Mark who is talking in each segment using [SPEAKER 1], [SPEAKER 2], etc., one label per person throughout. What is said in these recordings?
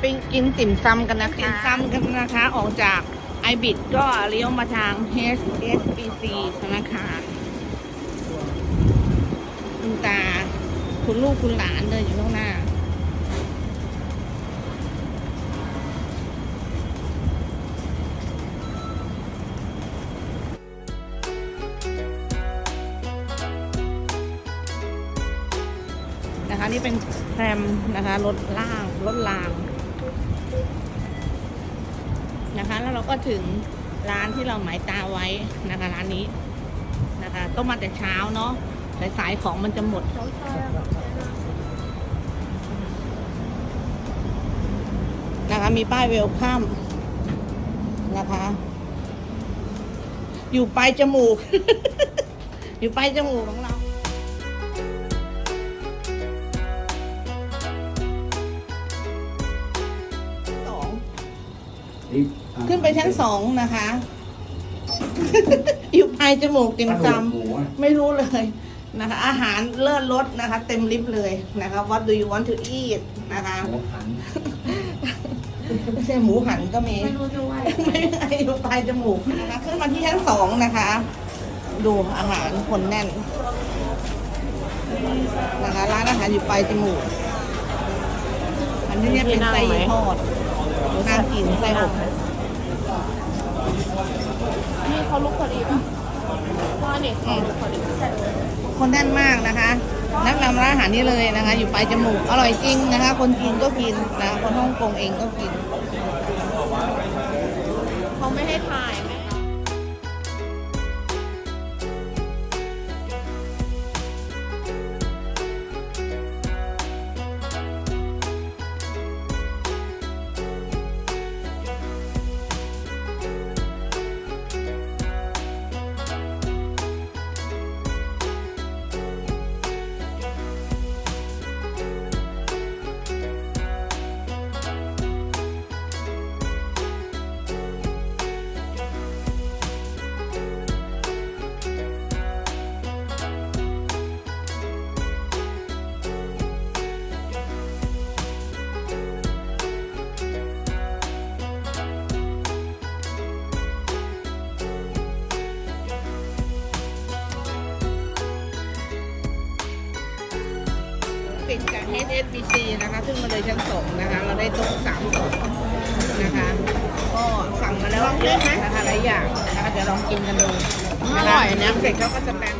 [SPEAKER 1] ไปกินติ่มซำกันนะคะติ่มซำกันนะคะ ออกจากไอบิดก็เลี้ยวมาทาง HSBC ธนาคารคุณตา คุณลูกคุณหลานเดินอยู่ข้างหน้า นะคะนี่เป็นแทรมนะคะรถล่างรถราง แล้วเราก็ถึงร้านที่เราหมายตาไว้นะคะ ร้านนี้นะคะต้องมาแต่เช้าเนาะสายๆของมันจะหมดนะคะมีป้ายเวลคัมนะคะ อยู่ปลายจมูก อยู่ปลายจมูกของเราสอง ขึ้นไปชั้นสองนะคะ อยู่ปลายจมูกติ่มซำไม่รู้เลยนะคะ อาหารเลิศรสนะคะ เต็มลิฟต์เลยนะคะ What do you want to eat นะคะ
[SPEAKER 2] หมูหัน
[SPEAKER 1] ไม่ใช่หมูหันก็มี
[SPEAKER 3] ไม่รู้ด้วย
[SPEAKER 1] ไม่ใช่อยู่ปลายจมูกนะคะขึ้นมาที่ชั้นสองนะคะ ดูอาหารคนแน่นนะคะร้านอาหารอยู่ปลายจมูกอันนี้เนี่ยเป็นไส้ทอดน่ากินไส้อบ
[SPEAKER 3] นี่เขาลุกพอดีป่ะว่าเด็กเขาลุกพอดี
[SPEAKER 1] คนแน่นมากนะคะ นักนำร้านอาหารนี้เลยนะคะ อยู่ปลายจมูก อร่อยจริงนะคะ คนจีนก็กินนะคะคนฮ่องกงเองก็กิน
[SPEAKER 3] เขาไม่ให้ถ่าย ไหม
[SPEAKER 1] ปิดจาก HSBC นะคะขึ้นมาเลยชั้นสองนะคะ เราได้โต๊ะสามโต๊ะนะคะ ก็สั่งมาแล้วเยอะนะคะหลายอย่างนะคะเดี๋ยวลองกินกันดูนะคะน้ำเสร็จเขาก็จะแปลงให้
[SPEAKER 3] ม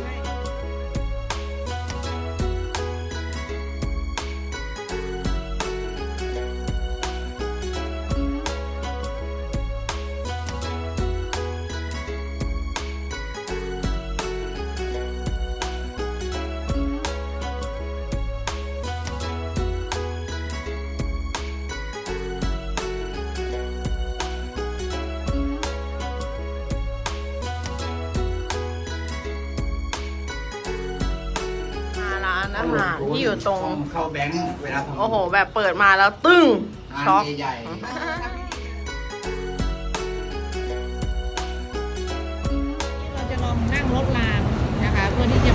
[SPEAKER 3] โอ้โห แบบเปิดมาแล้วตึ้ง
[SPEAKER 2] ร้าน
[SPEAKER 3] ช็อก
[SPEAKER 2] ใหญ่
[SPEAKER 1] เราจะลองนั่งรถรางนะคะเพื่อที่จะ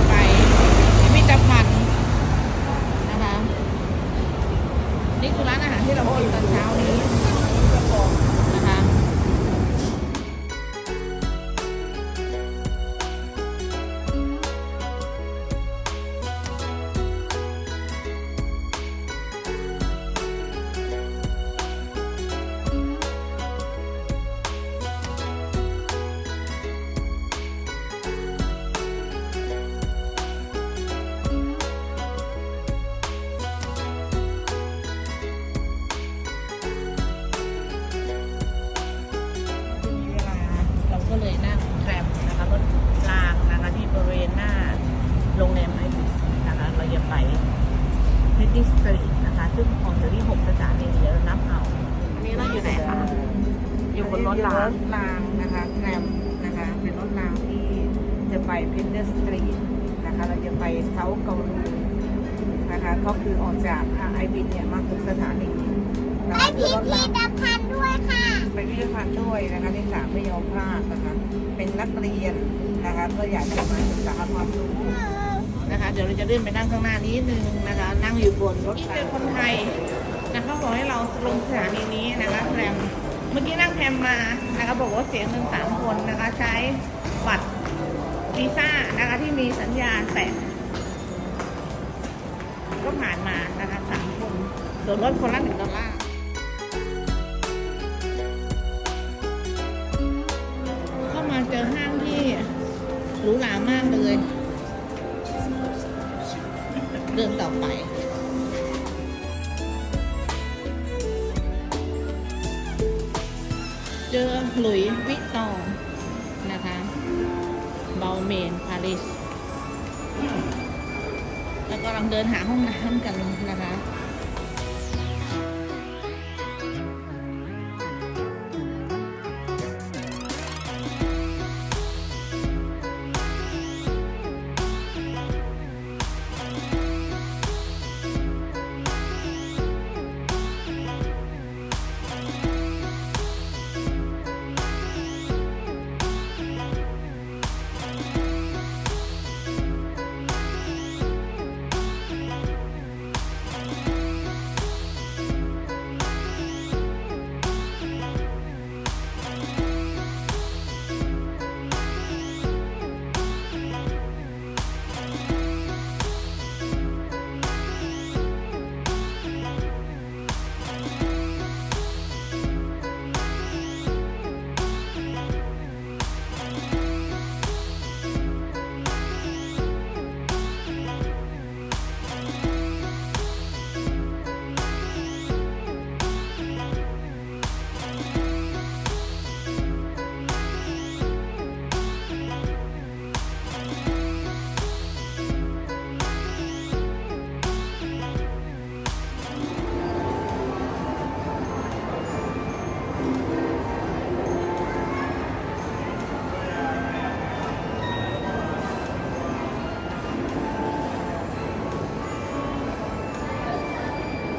[SPEAKER 1] รถรางรถรา
[SPEAKER 3] ง
[SPEAKER 1] นะคะแทรมนะคะ เป็นรถรางที่จะไปเพชรดิสตรีทนะคะ เราจะไปเซาท์เกาหลีนะคะ ก็คือออกจากไอบิสเนี่ยมาถึงสถานีนะคะคือรถราง
[SPEAKER 4] พันด้วยค่ะ
[SPEAKER 1] ไปพิพิธภัณฑ์ด้วยนะคะที่สามไม่ยอมพลาดนะคะ เป็นนักเรียนนะคะก็อยากจะมาศึกษาความรู้นะคะ เดี๋ยวเราจะเลื่อนไปนั่งข้างหน้านิดนึงนะคะ นั่งอยู่บนรถที่เป็นคนไทยนะเขาบอกให้เราลงสถานีนี้นะคะแทรม เมื่อกี้นั่งแทมมานะคะบอกว่าเสียเงินสามคนนะคะ ใช้บัตรวีซ่านะคะที่มีสัญญาณแตะก็ผ่านมานะคะสามคนส่วนลดคนละหนึ่งดอลลาร์เข้ามาเจอห้างที่หรูหรามากเลย เดินต่อไป ลุยวิตตองนะคะ เบลเมนปารีสแล้วก็กำลังเดินหาห้องน้ำกันนะคะ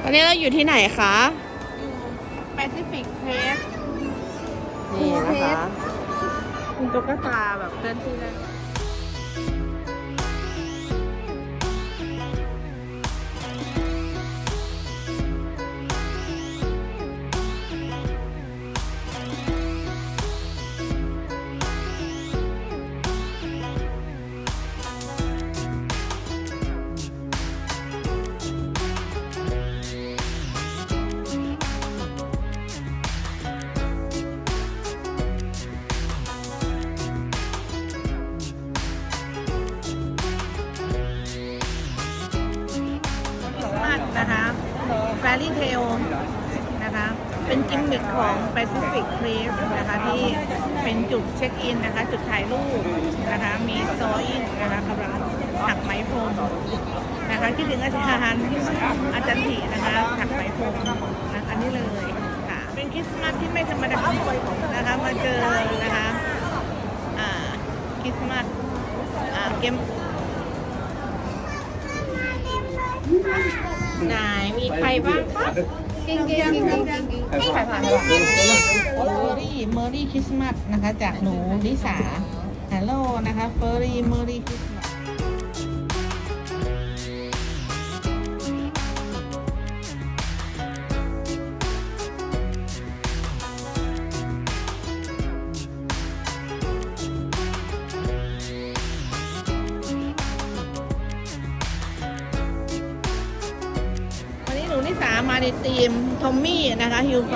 [SPEAKER 3] ตอนนี้เราอยู่ที่ไหนคะ
[SPEAKER 1] แปซิฟิกเพส
[SPEAKER 3] นี่นะคะ
[SPEAKER 1] มีตุ๊กตาแบบเคลื่อนที่ได้ม อาจารย์ถีนะคะถักไหมพรมนะอันนี้เลยค่ะ เป็นคริสต์มาสที่ไม่ธรรมดานะคะมาเจอนะคะอ่าคริสต์มาสอ่าเกม
[SPEAKER 3] ไหนมีใครบ้างคะจริงจริงจริงจริงจริงใครผ่าน
[SPEAKER 1] เมอรี่เมอรี่คริสต์มาสนะคะ จากหนูลิสาฮัลโหลนะคะเฟอรี่เมอรี่คริสต์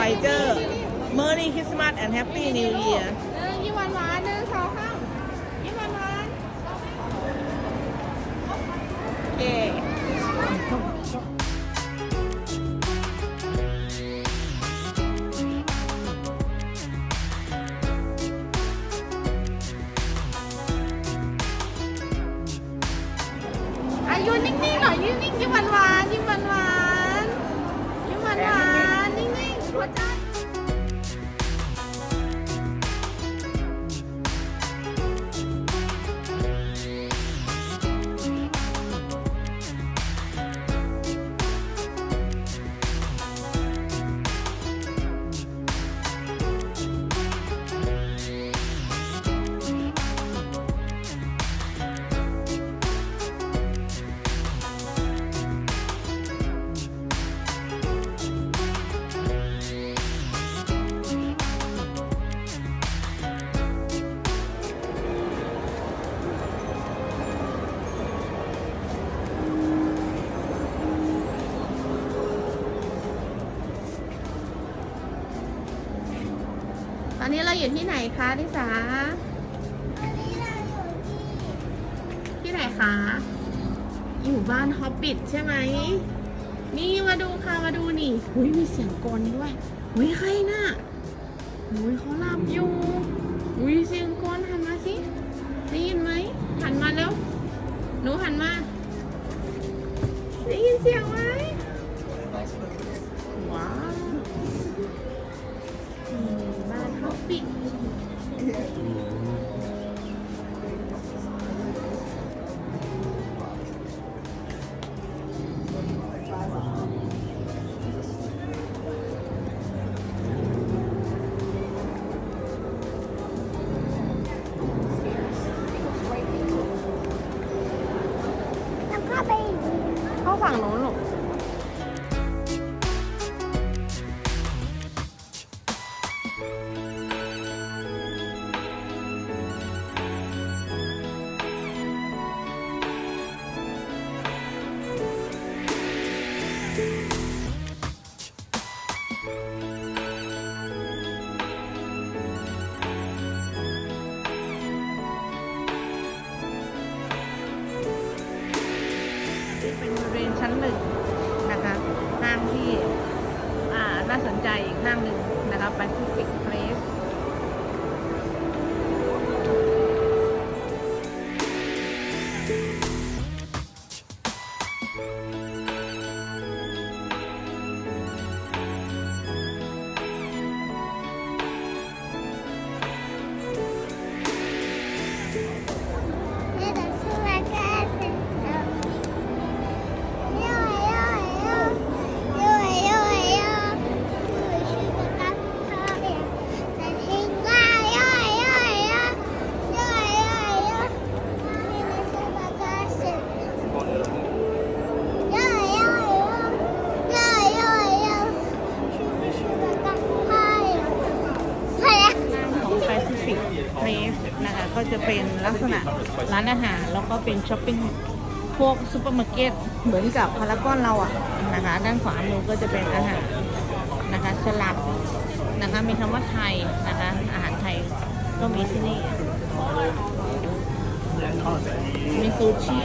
[SPEAKER 1] ไฟเจอร์เมอรี่คริ อยู่
[SPEAKER 3] ที่ไหนคะลิสาที่ไหนคะ อยู่บ้านฮอบบิทใช่ไหม นี่มาดูค่ะมาดูนี่หุยมีเสียงกลอนด้วยหุยใครน่ะหุยเขาหลับอยู่หุยเสียงกลอนหันมาสิได้ยินไหมหันมาแล้วหนูหันมา นี่ เป็น
[SPEAKER 1] ช้อปปิ้งพวกซูเปอร์มาร์เก็ตเหมือนกับพารากอนเราอะนะคะ ด้านขวามือก็จะเป็นอาหารนะคะสลัดนะคะมีคำว่าไทยนะคะ อาหารไทยก็มีที่นี่ มีซูชิ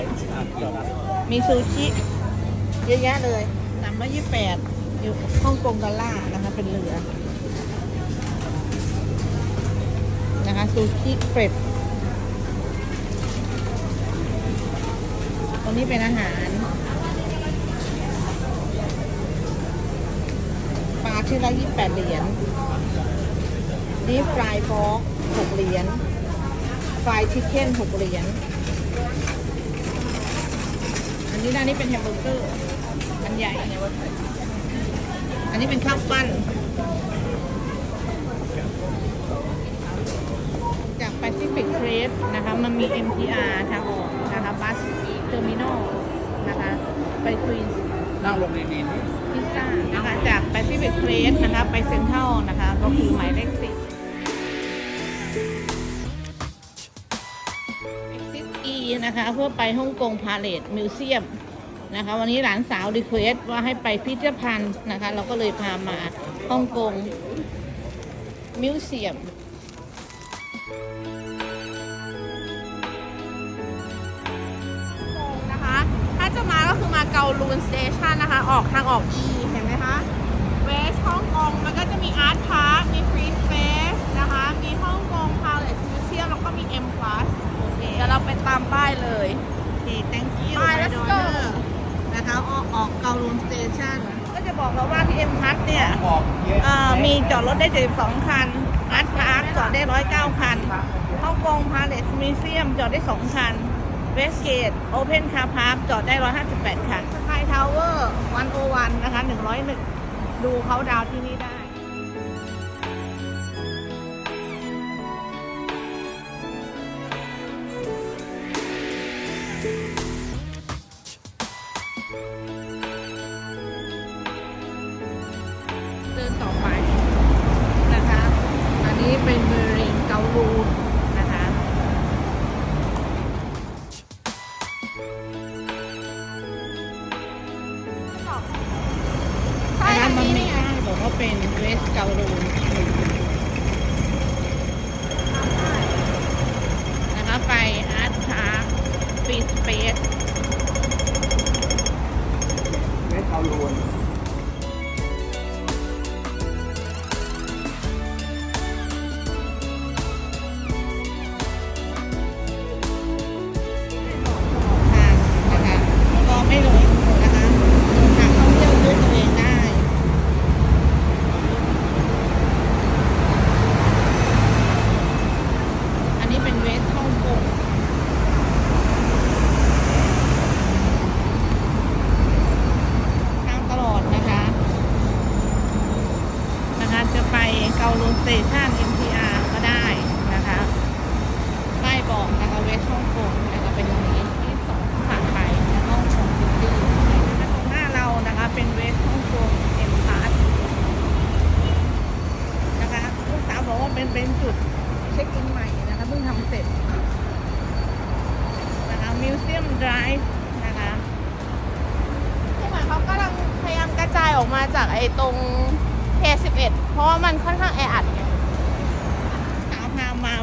[SPEAKER 1] มีซูชิ เยอะแยะเลยสามร้อยยี่สิบแปดอยู่ฮ่องกงดอลลาร์นะคะเป็นเรือ นะคะซูชิเกรด รงนี้เป็นอาหาร ปลาที่ละยี่แปดเหรียญนี่ฟรายฟอกหกเหรียญฟรายชิคเก้นหกเหรียญอันนี้ด้านนี้เป็นแฮมเบอร์เกอร์อันใหญ่ อันนี้เป็นข้าวปั้นจาก Pacific Crest นะคะ มันมี MTR ทางออกนะคะบัสเทอร์มินอลนะคะ ไปควีนส์
[SPEAKER 4] นั่งลงดี
[SPEAKER 1] พิซซ่านะคะจาก Pacific Crest นะคะไปเซ็นทรัลนะคะก็คือหมายเลขสิบ Exit E นะคะเพื่อไปฮ่องกงพาเลตมิวเซียมนะคะวันนี้หลานสาวรีเควสว่าให้ไปพิพิธภัณฑ์นะคะ เราก็เลยพามาฮ่องกงมิวเซียม
[SPEAKER 3] ก็คือมาเกาลูนสเตชันนะคะ ออกทางออก E เห็นไหมคะเวสฮ่องกงมันก็จะมีอาร์ตพาร์คมีฟรีสเปซนะคะ มีฮ่องกงพาเลสมิวเซียมแล้วก็มี M Plus
[SPEAKER 1] โอเค
[SPEAKER 3] เดี๋ยวเราไปตามป้ายเลย
[SPEAKER 1] โอเค thank you
[SPEAKER 3] ไป let's
[SPEAKER 1] my
[SPEAKER 3] go
[SPEAKER 1] daughter นะคะออกออกเกาลูนสเตชันก็จะบอกเราว่าที่เอ็มพัทเนี่ย
[SPEAKER 4] ๆบอกเยอะ
[SPEAKER 1] เอ่อมีจอดรถได้ 72 คันอาร์ตพาร์คจอดได้ 109 คันฮ่องกงพาเลสมิวเซียมจอดได้ 2 คันเวสเกตโอเพนคาร์พาร์คจอดได้ 158 คัน สกาวเวอร์101นะคะ101ดูเขาดาวที่นี่ได้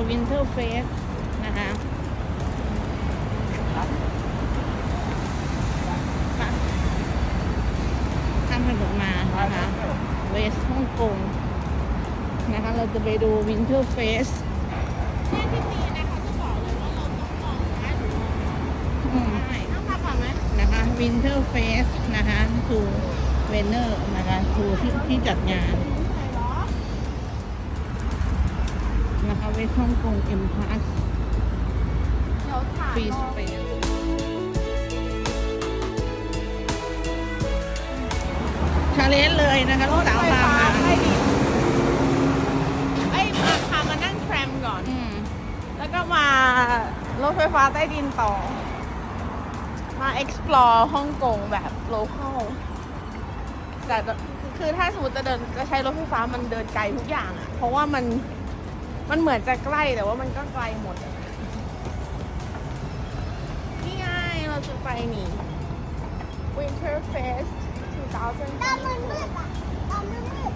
[SPEAKER 1] วินเท
[SPEAKER 3] อร์เฟ
[SPEAKER 1] สนะคะข้ามถนนมานะคะเวสฮ่องกงนะคะเราจะไปดูวินเทอร์เฟส
[SPEAKER 3] นี่ที่จีนนะคะจะบอกเลยว่าเราต้องบอกนะคะใช่ข้ามข้ามมาไหม
[SPEAKER 1] นะคะวินเทอร์เฟสนะคะทูเวนเนอร์นะคะทูที่ที่จัดงาน
[SPEAKER 3] ไหนเหรอ
[SPEAKER 1] นะคะ เวสฮ่องกงเอ็มพาส
[SPEAKER 3] เดี๋ยวถาม
[SPEAKER 1] ฟรี
[SPEAKER 3] ร
[SPEAKER 1] ส
[SPEAKER 3] อ
[SPEAKER 1] เปนชาเลนจ์เลยนะคะลูกสาว
[SPEAKER 3] ไฟ
[SPEAKER 1] พา
[SPEAKER 3] ฟ้า
[SPEAKER 1] มา
[SPEAKER 3] ใต้ดินเอ้ยมาพามานั่งแทรมก่อน
[SPEAKER 1] อืม
[SPEAKER 3] แล้วก็มารถไฟฟ้าใต้ดินต่อ มา explore ฮ่องกงแบบ local แต่คือถ้าสมมติจะเดินจะใช้รถไฟฟ้ามันเดินไกลทุกอย่างอะเพราะว่ามัน มันเหมือนจะใกล้แต่ว่ามันก็ไกลหมดอะนี่ไงเราจะไปนี่ Winter Fest
[SPEAKER 2] ตอนมันมืด
[SPEAKER 3] 2020
[SPEAKER 2] อะตอนมันมืด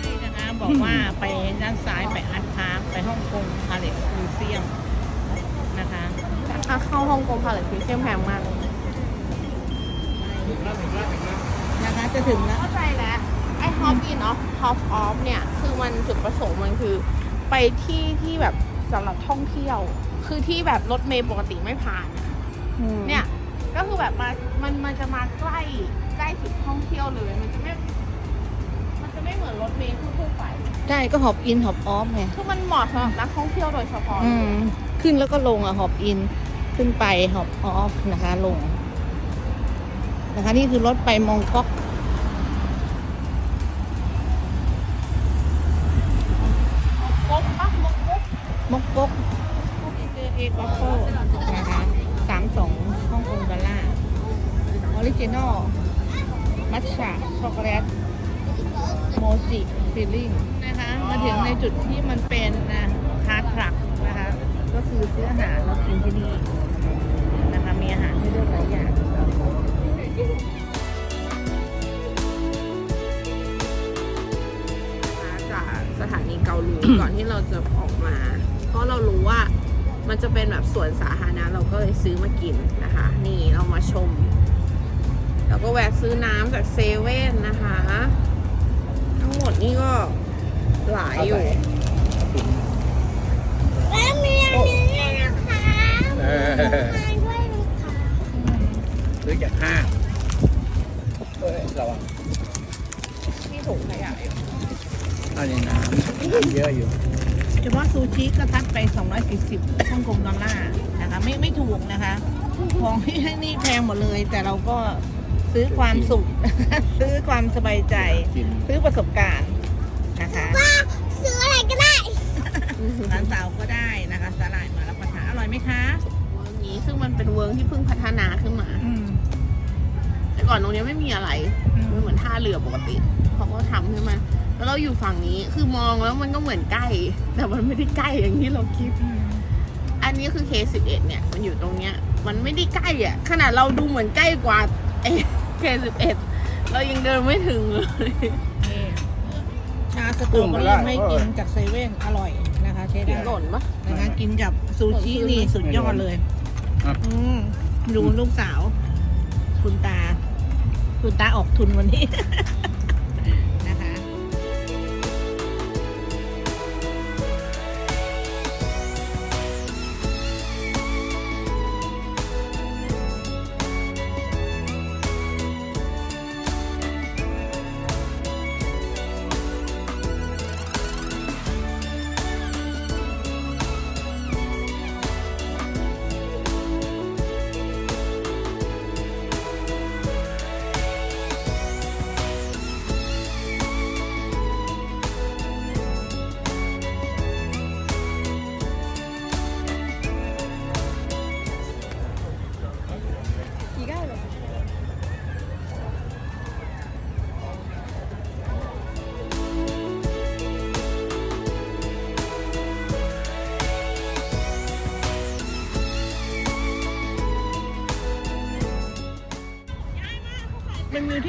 [SPEAKER 1] ใช่นะคะบอกว่าไปด้านซ้ายไปอาร์ตพาร์คไปฮ่องกงพาเลสมิวเซียมนะคะ
[SPEAKER 3] ค่าเข้าฮ่องกงพาเลทมิวเซียมแพงมาก
[SPEAKER 1] นะคะ จะถึงแล้ว
[SPEAKER 3] เข้าใจแล้วไอ้ hop in off hop off เนี่ยคือมันจุดประสงค์มันคือ ไปที่ที่แบบสำหรับท่องเที่ยว คือที่แบบรถเมล์ปกติไม่ผ่านอะเนี่ยก็คือแบบมามันมันจะมาใกล้ใกล้จุดท่องเที่ยวเลยมันจะไม่ มันจะไม่เหมือนรถเมล์ทั่วๆไป
[SPEAKER 1] ใช่ก็หอบอินหอบออฟไง
[SPEAKER 3] คือมันเหมาะสำหรับนักท่องเที่ยวโดยเฉพาะ
[SPEAKER 1] อืมขึ้นแล้วก็ลงอะหอบอิน ขึ้นไปหอบออฟนะคะ ลง นะคะ นี่คือรถไปมองก๊อก
[SPEAKER 3] กบปะมกกบ
[SPEAKER 1] มกก๊กนี่ คือเกวัฟเฟิลนะคะสามสองฮ่องกงดอลลาร์ออริจินอล มัทฉะช็อกโกแลต โมจิฟิลลิ่งนะคะ มาถึงในจุดที่มันเป็นนะคาทรักนะคะ ก็คือซื้ออาหารแล้วกินที่นี่นะคะ มีอาหารให้เลือกหลายอย่าง
[SPEAKER 3] จากสถานีเกาหลีก่อนที่เราจะออกมา เพราะเรารู้ว่า มันจะเป็นแบบสวนสาธารณะเราก็เลยซื้อมากินนะคะ นี่เรามาชม แล้วก็แวะซื้อน้ำจากเซเว่นนะคะ ทั้งหมดนี่ก็หลายอยู่
[SPEAKER 2] แล้วมีอันนี้ด้วยนะคะ
[SPEAKER 4] เออ
[SPEAKER 2] มาด้วยนะคะ
[SPEAKER 4] ซื้อจากห้างเอ้ยระวัง
[SPEAKER 3] มีถุงขยะอยู่
[SPEAKER 4] เอาในน้ำน้ำเยอะอยู่
[SPEAKER 1] เฉพาะซูชิก็ทัดไป 240ฮ่องกงดอลลาร์นะคะ ไม่ไม่ถูกนะคะ ของที่ให้นี่แพงหมดเลย แต่เราก็ซื้อความสุข ซื้อความสบายใจ
[SPEAKER 4] กิน
[SPEAKER 1] ซื้อประสบการณ์นะคะ
[SPEAKER 2] ว่าซื้ออะไรก็ได้
[SPEAKER 1] ร้านสาวก็ได้นะคะสาหร่ายมารับประทานอร่อยไหมคะ
[SPEAKER 3] เวิร์กนี้ซึ่งมันเป็นเวิร์กที่เพิ่งพัฒนาขึ้นมา
[SPEAKER 1] อืม
[SPEAKER 3] แต่ก่อนตรงเนี้ยไม่มีอะไรมันเหมือนท่าเรือปกติเขาก็ทำขึ้นมา แล้วเราอยู่ฝั่งนี้คือมองแล้วมันก็เหมือนใกล้ แต่มันไม่ได้ใกล้อย่างที่เราคิด อันนี้คือ K11 เนี่ยมันอยู่ตรงเนี้ย มันไม่ได้ใกล้อะขนาดเราดูเหมือนใกล้กว่าไอ้ K11 เรายังเดินไม่ถึงเลย
[SPEAKER 1] นี่ชาสตรอเบอรี่ให้กินจากเซเว่นอร่อยนะคะใช้
[SPEAKER 3] ถึ
[SPEAKER 1] ได้
[SPEAKER 3] งหล่นปะ
[SPEAKER 1] นะคะกินกับซูชินี่สุดยอดเลย
[SPEAKER 4] ครับ
[SPEAKER 1] อืมดูลูกสาว คุณตา คุณตาออกทุนวันนี้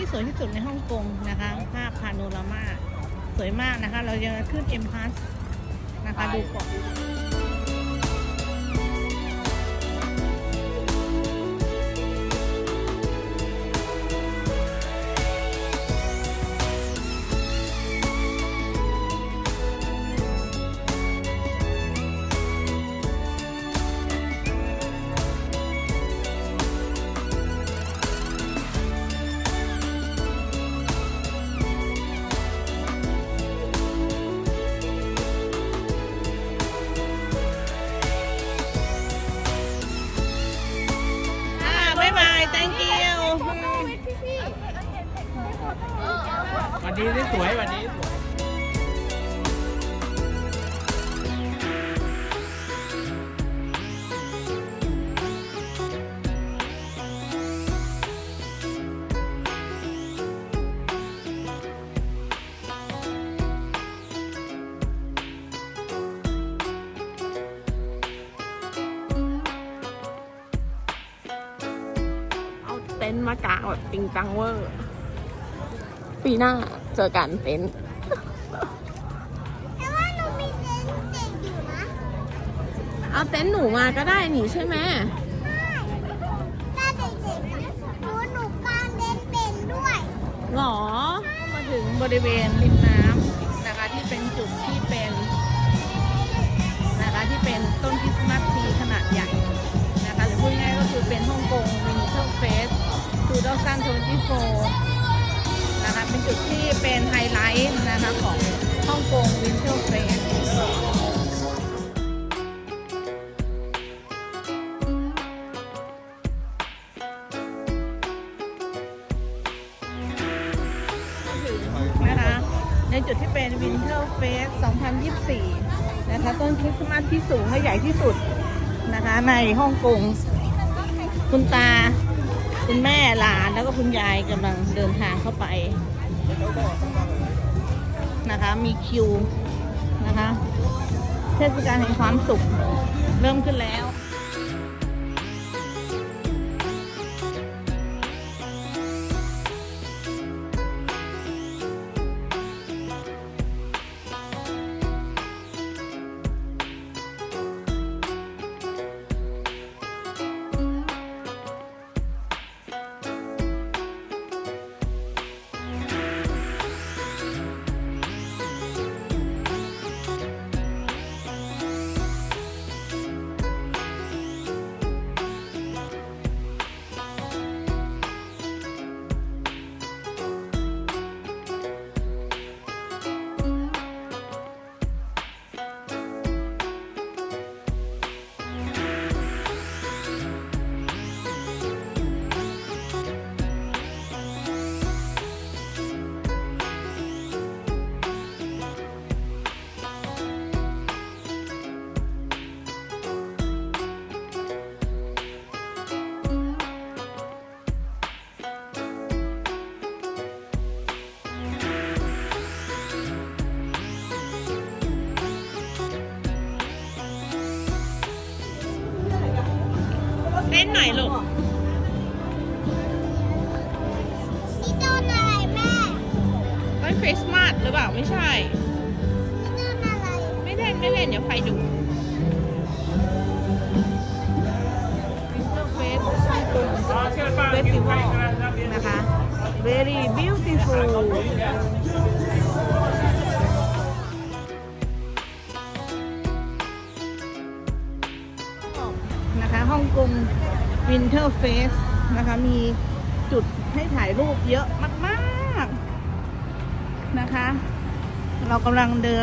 [SPEAKER 1] ที่สวยที่สุดในฮ่องกงนะคะ ภาพพาโนรามา สวยมากนะคะ เราจะขึ้นเอ็มพาสนะคะ ดูเกาะ
[SPEAKER 4] วันนี้สวยวันนี้สวย
[SPEAKER 3] เอาเต็นท์มากางแบบจริงจังเวอร์ ปีหน้าเจอกันเต็นท์
[SPEAKER 2] แต่ว่าหนูมีเด็กเด็กอยู่นะ
[SPEAKER 3] เอาเต็นท์หนูมาก็ได้นี่ใช่ไหม
[SPEAKER 2] ถ้าเด็กๆอะหนูหนูกางเล่นเป็นด้วย
[SPEAKER 3] หรอ
[SPEAKER 1] มาถึงบริเวณริมน้ำนะคะที่เป็นจุดที่เป็นนะคะที่เป็นต้นคริสต์มาสทรีขนาดใหญ่นะคะหรือพูดง่ายๆก็คือเป็นฮ่องกงวินเทอร์เฟสทูดอซั นะคะ เป็นจุดที่เป็นไฮไลท์นะคะของฮ่องกงวินเทอร์เฟสนะคะ ในจุดที่เป็น Winter Fest 2024 นะคะ ต้นคริสต์มาสที่สูงและใหญ่ที่สุดนะคะ ในฮ่องกงคุณตา คุณแม่หลานแล้วก็คุณยายกำลังเดินทางเข้าไป นะคะ มีคิวนะคะ เทศกาลแห่งความสุข เริ่มขึ้นแล้ว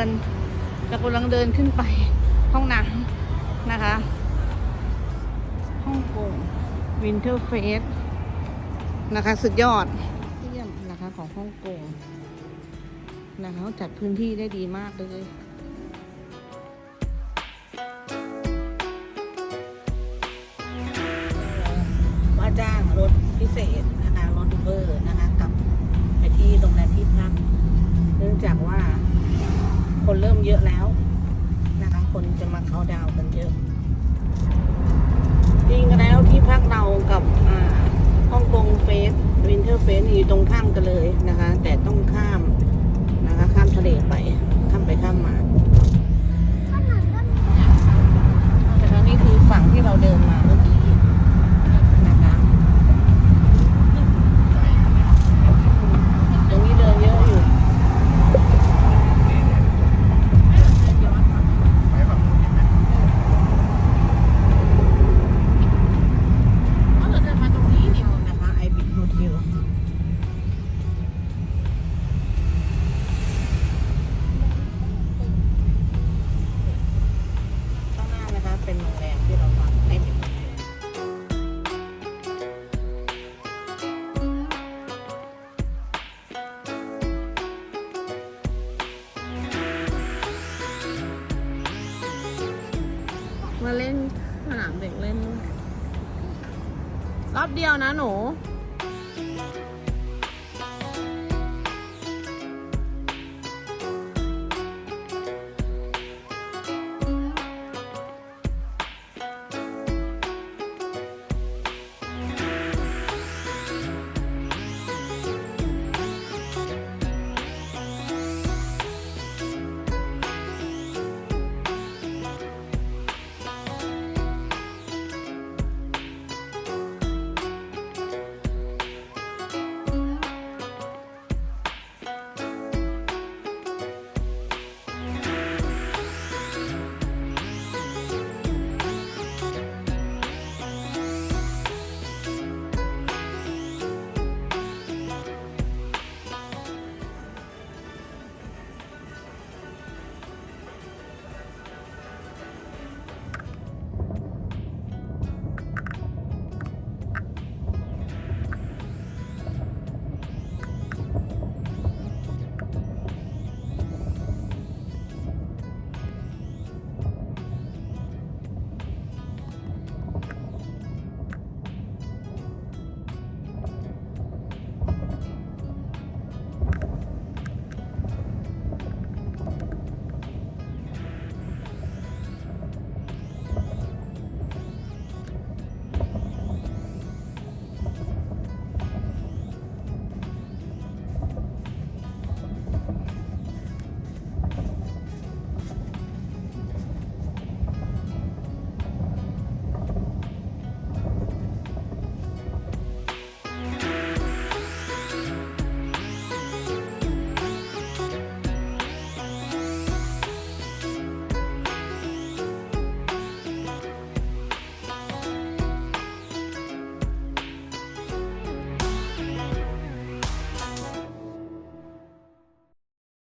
[SPEAKER 1] นเรากำลังเดินขึ้นไปห้องน้ำนะคะห้องกงวินเทอร์เฟสนะคะ สุดยอดเยี่
[SPEAKER 5] ยมนะคะข
[SPEAKER 6] องห้องก
[SPEAKER 5] งนะคะจัด
[SPEAKER 7] พื้นที่ได้
[SPEAKER 1] ดีมา
[SPEAKER 5] ก
[SPEAKER 1] เลย มา